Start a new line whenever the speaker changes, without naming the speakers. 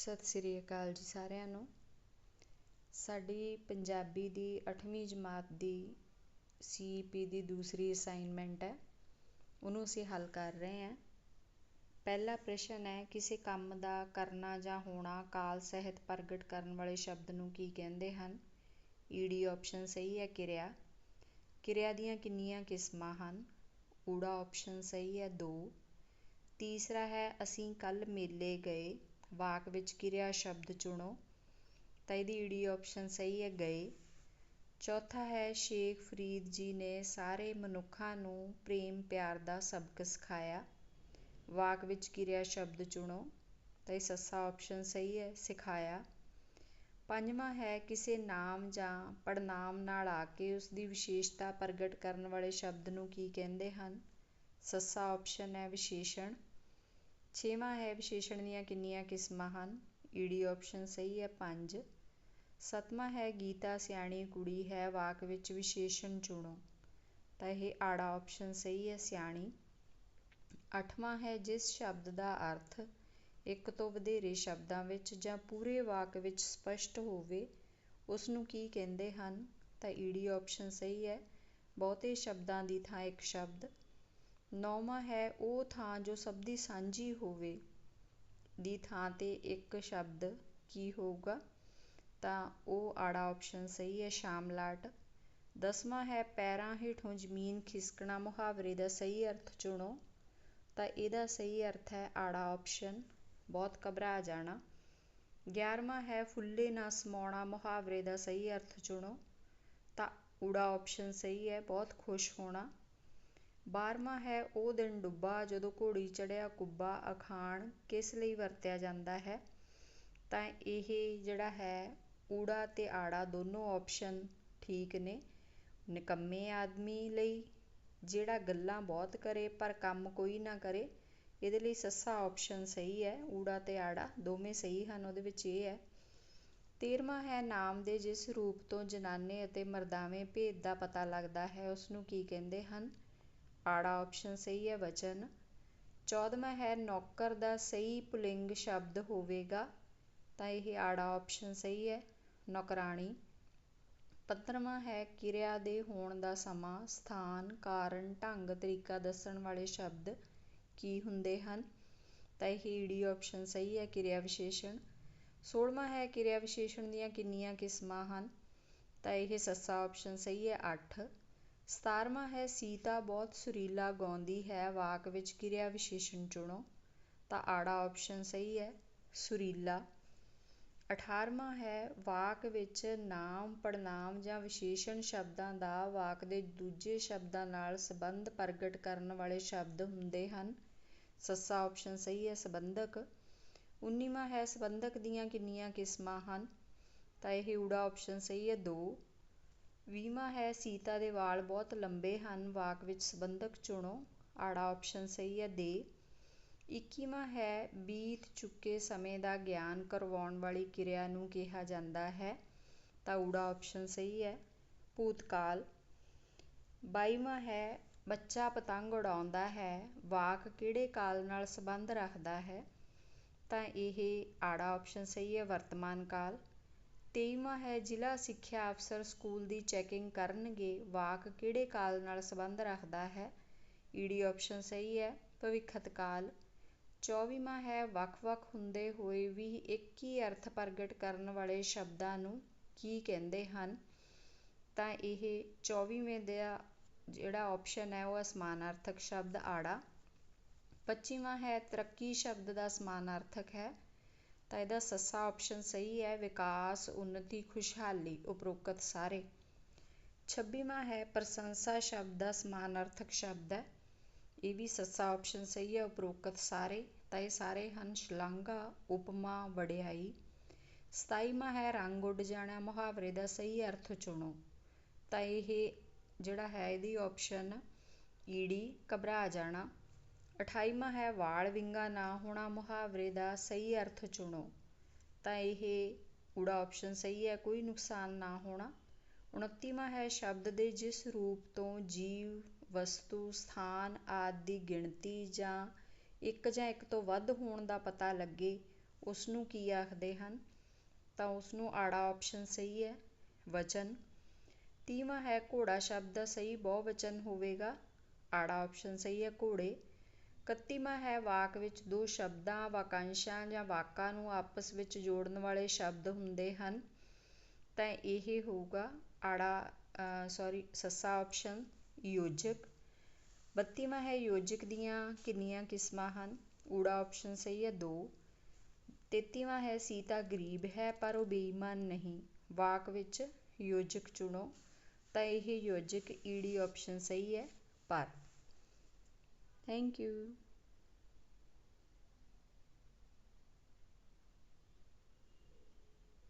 ਸਤਿ ਸ੍ਰੀ ਅਕਾਲ ਜੀ ਸਾਰਿਆਂ ਨੂੰ। ਸਾਡੀ ਪੰਜਾਬੀ ਦੀ 8ਵੀਂ ਜਮਾਤ ਦੀ ਸੀਈਪੀ ਦੀ ਦੂਸਰੀ ਅਸਾਈਨਮੈਂਟ ਹੈ। ਉਹਨੂੰ ਅਸੀਂ ਹੱਲ ਕਰ ਰਹੇ ਹਾਂ। ਪਹਿਲਾ ਪ੍ਰਸ਼ਨ ਹੈ, ਕਿਸੇ ਕੰਮ ਦਾ ਕਰਨਾ ਜਾਂ ਹੋਣਾ ਕਾਲ ਸਹਿਤ ਪ੍ਰਗਟ ਕਰਨ ਵਾਲੇ ਸ਼ਬਦ ਨੂੰ ਕੀ ਕਹਿੰਦੇ ਹਨ? ਈਡੀ ਆਪਸ਼ਨ ਸਹੀ ਹੈ, ਕਿਰਿਆ। ਕਿਰਿਆ ਦੀਆਂ ਕਿੰਨੀਆਂ ਕਿਸਮਾਂ ਹਨ? ਊੜਾ ਆਪਸ਼ਨ ਸਹੀ ਹੈ, ਦੋ। ਤੀਸਰਾ ਹੈ, ਅਸੀਂ ਕੱਲ ਮੇਲੇ ਗਏ। ਵਾਕ ਵਿੱਚ ਕਿਰਿਆ ਸ਼ਬਦ ਚੁਣੋ। ਤਾਂ ਇਹਦੀ ਈਡੀ ਆਪਸ਼ਨ ਸਹੀ ਹੈ, ਗਏ। ਚੌਥਾ ਹੈ, ਸ਼ੇਖ ਫਰੀਦ ਜੀ ਨੇ ਸਾਰੇ ਮਨੁੱਖਾਂ ਨੂੰ ਪ੍ਰੇਮ ਪਿਆਰ ਦਾ ਸਬਕ ਸਿਖਾਇਆ। ਵਾਕ ਵਿੱਚ ਕਿਰਿਆ ਸ਼ਬਦ ਚੁਣੋ। ਤਾਂ ਇਹ ਸੱਸਾ ਆਪਸ਼ਨ ਸਹੀ ਹੈ, ਸਿਖਾਇਆ। ਪੰਜਵਾਂ ਹੈ, ਕਿਸੇ ਨਾਮ ਜਾਂ ਪੜਨਾਮ ਨਾਲ ਆ ਕੇ ਉਸ ਦੀ ਵਿਸ਼ੇਸ਼ਤਾ ਪ੍ਰਗਟ ਕਰਨ ਵਾਲੇ ਸ਼ਬਦ ਨੂੰ ਕੀ ਕਹਿੰਦੇ ਹਨ? ਸੱਸਾ ਆਪਸ਼ਨ ਹੈ, ਵਿਸ਼ੇਸ਼ਣ। ਛੇਵਾਂ ਹੈ ਵਿਸ਼ੇਸ਼ਣ ਦੀਆਂ ਕਿੰਨੀਆਂ ਕਿਸਮਾਂ ਹਨ? ਈਡੀ ਆਪਸ਼ਨ ਸਹੀ ਹੈ ਪੰਜ। ਸੱਤਵਾਂ ਹੈ ਗੀਤਾ ਸਿਆਣੀ ਕੁੜੀ ਹੈ, ਵਾਕ ਵਿੱਚ ਵਿਸ਼ੇਸ਼ਣ ਚੁਣੋ। ਤਾਂ ਇਹ ਆੜਾ ਆਪਸ਼ਨ ਸਹੀ ਹੈ, ਸਿਆਣੀ। ਅੱਠਵਾਂ ਹੈ ਜਿਸ ਸ਼ਬਦ ਦਾ ਅਰਥ ਇੱਕ ਤੋਂ ਵਧੇਰੇ ਸ਼ਬਦਾਂ ਵਿੱਚ ਜਾਂ ਪੂਰੇ ਵਾਕ ਵਿੱਚ ਸਪਸ਼ਟ ਹੋਵੇ ਉਸ ਨੂੰ ਕੀ ਕਹਿੰਦੇ ਹਨ? ਤਾਂ ਈਡੀ ਆਪਸ਼ਨ ਸਹੀ ਹੈ। ਬਹੁਤੇ ਸ਼ਬਦਾਂ ਦੀ ਥਾਂ ਇੱਕ ਸ਼ਬਦ ਨੌਵਾਂ ਹੈ, ਉਹ ਥਾਂ ਜੋ ਸਭ ਦੀ ਸਾਂਝੀ ਹੋਵੇ। ਦੀ ਥਾਂ 'ਤੇ ਇੱਕ ਸ਼ਬਦ ਕੀ ਹੋਊਗਾ? ਤਾਂ ਉਹ ਆੜਾ ਆਪਸ਼ਨ ਸਹੀ ਹੈ ਸ਼ਾਮਲਾਟ ਦਸਵਾਂ ਹੈ, ਪੈਰਾਂ ਹੇਠੋਂ ਜ਼ਮੀਨ ਖਿਸਕਣਾ, ਮੁਹਾਵਰੇ ਦਾ ਸਹੀ ਅਰਥ ਚੁਣੋ। ਤਾਂ ਇਹਦਾ ਸਹੀ ਅਰਥ ਹੈ ਆੜਾ ਆਪਸ਼ਨ ਬਹੁਤ ਘਬਰਾ ਜਾਣਾ। ਗਿਆਰਵਾਂ ਹੈ, ਫੁੱਲੇ ਨਾ ਸਮਾਉਣਾ, ਮੁਹਾਵਰੇ ਦਾ ਸਹੀ ਅਰਥ ਚੁਣੋ। ਤਾਂ ਊੜਾ ਆਪਸ਼ਨ ਸਹੀ ਹੈ, ਬਹੁਤ ਖੁਸ਼ ਹੋਣਾ। ਬਾਰਵਾਂ ਹੈ ਉਹ ਦਿਨ ਡੁੱਬਾ ਜਦੋਂ ਘੋੜੀ ਚੜਿਆ ਕੁੱਬਾ ਅਖਾਣ, ਕਿਸ ਲਈ ਵਰਤਿਆ ਜਾਂਦਾ ਹੈ? ਤਾਂ ਇਹ ਜਿਹੜਾ ਹੈ, ਊੜਾ ਅਤੇ ਆੜਾ ਦੋਨੋਂ ਆਪਸ਼ਨ ਠੀਕ ਨੇ। ਨਿਕੰਮੇ ਆਦਮੀ ਲਈ ਜਿਹੜਾ ਗੱਲਾਂ ਬਹੁਤ ਕਰੇ ਪਰ ਕੰਮ ਕੋਈ ਨਾ ਕਰੇ, ਇਹਦੇ ਲਈ ਸੱਸਾ ਆਪਸ਼ਨ ਸਹੀ ਹੈ, ਊੜਾ ਤੇ ਆੜਾ ਦੋਵੇਂ ਸਹੀ ਹਨ, ਉਹਦੇ ਵਿੱਚ ਇਹ ਹੈ। ਤੇਰਵਾਂ ਹੈ ਨਾਮ ਦੇ ਜਿਸ ਰੂਪ ਤੋਂ ਜਨਾਨੇ ਅਤੇ ਮਰਦਾਵੇਂ ਭੇਦ ਦਾ ਪਤਾ ਲੱਗਦਾ ਹੈ ਉਸ ਨੂੰ ਕੀ ਕਹਿੰਦੇ ਹਨ? ਆੜਾ ਆਪਸ਼ਨ ਸਹੀ ਹੈ ਵਚਨ। ਚੌਦਵਾਂ ਹੈ, ਨੌਕਰ ਦਾ ਸਹੀ ਪੁਲਿੰਗ ਸ਼ਬਦ ਹੋਵੇਗਾ, ਤਾਂ ਇਹ ਆੜਾ ਆਪਸ਼ਨ ਸਹੀ ਹੈ, ਨੌਕਰਾਣੀ। ਪੰਦਰਵਾਂ ਹੈ, ਕਿਰਿਆ ਦੇ ਹੋਣ ਦਾ ਸਮਾਂ, ਸਥਾਨ, ਕਾਰਨ, ਢੰਗ, ਤਰੀਕਾ ਦੱਸਣ ਵਾਲੇ ਸ਼ਬਦ ਕੀ ਹੁੰਦੇ ਹਨ? ਤਾਂ ਇਹ ਈਡੀ ਆਪਸ਼ਨ ਸਹੀ ਹੈ, ਕਿਰਿਆ ਵਿਸ਼ੇਸ਼ਣ। ਸੋਲਵਾਂ ਹੈ, ਕਿਰਿਆ ਵਿਸ਼ੇਸ਼ਣ ਦੀਆਂ ਕਿੰਨੀਆਂ ਕਿਸਮਾਂ ਹਨ? ਤਾਂ ਇਹ ਸੱਸਾ ਆਪਸ਼ਨ ਸਹੀ ਹੈ 8 ਸਤਾਰਵਾਂ ਹੈ ਸੀਤਾ ਬਹੁਤ ਸੁਰੀਲਾ ਗਾਉਂਦੀ ਹੈ, ਵਾਕ ਵਿੱਚ ਕਿਰਿਆ ਵਿਸ਼ੇਸ਼ਣ ਚੁਣੋ। ਤਾਂ ਆੜਾ ਆਪਸ਼ਨ ਸਹੀ ਹੈ, ਸੁਰੀਲਾ। ਅਠਾਰਵਾਂ ਹੈ, ਵਾਕ ਵਿੱਚ ਨਾਮ ਪੜਨਾਮ ਜਾਂ ਵਿਸ਼ੇਸ਼ਣ ਸ਼ਬਦਾਂ ਦਾ ਵਾਕ ਦੇ ਦੂਜੇ ਸ਼ਬਦਾਂ ਨਾਲ ਸੰਬੰਧ ਪ੍ਰਗਟ ਕਰਨ ਵਾਲੇ ਸ਼ਬਦ ਹੁੰਦੇ ਹਨ। ਸੱਸਾ ਆਪਸ਼ਨ ਸਹੀ ਹੈ, ਸੰਬੰਧਕ। ਉੱਨੀਵਾਂ ਹੈ, ਸੰਬੰਧਕ ਦੀਆਂ ਕਿੰਨੀਆਂ ਕਿਸਮਾਂ ਹਨ? ਤਾਂ ਇਹ ਊੜਾ ਆਪਸ਼ਨ ਸਹੀ ਹੈ, ਦੋ। ਵੀਹਵਾਂ ਹੈ ਸੀਤਾ ਦੇ ਵਾਲ ਬਹੁਤ ਲੰਬੇ ਹਨ। ਵਾਕ ਵਿੱਚ ਸੰਬੰਧਕ ਚੁਣੋ। ਆੜਾ ਆਪਸ਼ਨ ਸਹੀ ਹੈ, ਦੇ। ਇੱਕੀਵਾਂ ਹੈ, ਬੀਤ ਚੁੱਕੇ ਸਮੇਂ ਦਾ ਗਿਆਨ ਕਰਵਾਉਣ ਵਾਲੀ ਕਿਰਿਆ ਨੂੰ ਕਿਹਾ ਜਾਂਦਾ ਹੈ। ਤਾਂ ਊੜਾ ਆਪਸ਼ਨ ਸਹੀ ਹੈ। ਭੂਤਕਾਲ। ਬਾਈਵਾਂ ਹੈ, ਬੱਚਾ ਪਤੰਗ ਉਡਾਉਂਦਾ ਹੈ। ਵਾਕ ਕਿਹੜੇ ਕਾਲ ਨਾਲ ਸੰਬੰਧ ਰੱਖਦਾ ਹੈ? ਤਾਂ ਇਹ ਆੜਾ ਆਪਸ਼ਨ ਸਹੀ ਹੈ, ਵਰਤਮਾਨ ਕਾਲ। ਤੇਈਵਾਂ ਹੈ ਜ਼ਿਲ੍ਹਾ ਸਿੱਖਿਆ ਅਫਸਰ ਸਕੂਲ ਦੀ ਚੈਕਿੰਗ ਕਰਨਗੇ। ਵਾਕ ਕਿਹੜੇ ਕਾਲ ਨਾਲ ਸੰਬੰਧ ਰੱਖਦਾ ਹੈ? ਈ ਡੀ ਆਪਸ਼ਨ ਸਹੀ ਹੈ, ਭਵਿੱਖਤ ਕਾਲ। ਚੌਵੀਵਾਂ ਹੈ ਵੱਖ-ਵੱਖ ਹੁੰਦੇ ਹੋਏ ਵੀ ਇੱਕ ਹੀ ਅਰਥ ਪ੍ਰਗਟ ਕਰਨ ਵਾਲੇ ਸ਼ਬਦਾਂ ਨੂੰ ਕੀ ਕਹਿੰਦੇ ਹਨ? ਤਾਂ ਇਹ 24ਵੇਂ ਦਾ ਜਿਹੜਾ ਆਪਸ਼ਨ ਹੈ ਉਹ ਸਮਾਨਾਰਥਕ ਸ਼ਬਦ ਆੜਾ। 25ਵਾਂ ਹੈ, ਤਰੱਕੀ ਸ਼ਬਦ ਦਾ ਸਮਾਨਾਰਥਕ ਹੈ। ਤਾਂ ਇਹਦਾ ਸੱਸਾ ਆਪਸ਼ਨ ਸਹੀ ਹੈ, ਵਿਕਾਸ, ਉੱਨਤੀ, ਖੁਸ਼ਹਾਲੀ, ਉਪਰੋਕਤ ਸਾਰੇ। 26ਵਾਂ ਹੈ, ਪ੍ਰਸ਼ੰਸਾ ਸ਼ਬਦ ਦਾ ਸਮਾਨਾਰਥਕ ਸ਼ਬਦ ਹੈ। ਇਹ ਵੀ ਸੱਸਾ ਆਪਸ਼ਨ ਸਹੀ ਹੈ, ਉਪਰੋਕਤ ਸਾਰੇ। ਤਾਂ ਇਹ ਸਾਰੇ ਹਨ, ਸ਼ਲਾਘਾ, ਉਪਮਾ, ਵਡਿਆਈ। 27ਵਾਂ ਹੈ, ਰੰਗ ਉੱਡ ਜਾਣਾ, ਮੁਹਾਵਰੇ ਦਾ ਸਹੀ ਅਰਥ ਚੁਣੋ। ਤਾਂ ਇਹ ਜਿਹੜਾ ਹੈ, ਇਹਦੀ ਆਪਸ਼ਨ ਈੜੀ ਘਬਰਾ ਜਾਣਾ। ਅਠਾਈਵਾਂ ਹੈ ਵਾਲ ਵਿੰਗਾ ਨਾ ਹੋਣਾ ਮੁਹਾਵਰੇ ਦਾ ਸਹੀ ਅਰਥ ਚੁਣੋ। ਤਾਂ ਇਹ ਊੜਾ ਆਪਸ਼ਨ ਸਹੀ ਹੈ, ਕੋਈ ਨੁਕਸਾਨ ਨਾ ਹੋਣਾ। ਉਣੱਤੀਵਾਂ ਹੈ ਸ਼ਬਦ ਦੇ ਜਿਸ ਰੂਪ ਤੋਂ ਜੀਵ, ਵਸਤੂ, ਸਥਾਨ ਆਦਿ ਦੀ ਗਿਣਤੀ ਜਾਂ ਇੱਕ ਜਾਂ ਇੱਕ ਤੋਂ ਵੱਧ ਹੋਣ ਦਾ ਪਤਾ ਲੱਗੇ ਉਸ ਨੂੰ ਕੀ ਆਖਦੇ ਹਨ? ਤਾਂ ਉਸ ਨੂੰ ਆੜਾ ਆਪਸ਼ਨ ਸਹੀ ਹੈ, ਵਚਨ। ਤੀਵਾਂ ਹੈ ਘੋੜਾ ਸ਼ਬਦ ਦਾ ਸਹੀ ਬਹੁਵਚਨ ਹੋਵੇਗਾ, ਆੜਾ ਆਪਸ਼ਨ ਸਹੀ ਹੈ, ਘੋੜੇ। ਇਕੱਤੀਵਾਂ ਹੈ ਵਾਕ ਵਿੱਚ ਦੋ ਸ਼ਬਦਾਂ, ਵਾਕਾਂਸ਼ਾਂ ਜਾਂ ਵਾਕਾਂ ਨੂੰ ਆਪਸ ਵਿੱਚ ਜੋੜਨ ਵਾਲੇ ਸ਼ਬਦ ਹੁੰਦੇ ਹਨ। ਤਾਂ ਇਹ ਹੋਊਗਾ ਆੜਾ ਸੌਰੀ ਸੱਸਾ ਆਪਸ਼ਨ ਯੋਜਕ। ਬੱਤੀਵਾਂ ਹੈ ਯੋਜਕ ਦੀਆਂ ਕਿੰਨੀਆਂ ਕਿਸਮਾਂ ਹਨ? ਊੜਾ ਆਪਸ਼ਨ ਸਹੀ ਹੈ ਦੋ। ਤੇਤੀਵਾਂ ਹੈ ਸੀਤਾ ਗਰੀਬ ਹੈ ਪਰ ਉਹ ਬੇਈਮਾਨ ਨਹੀਂ। ਵਾਕ ਵਿੱਚ ਯੋਜਕ ਚੁਣੋ। ਤਾਂ ਇਹ ਯੋਜਕ ਈਡੀ ਆਪਸ਼ਨ ਸਹੀ ਹੈ ਪਰ। Thank you.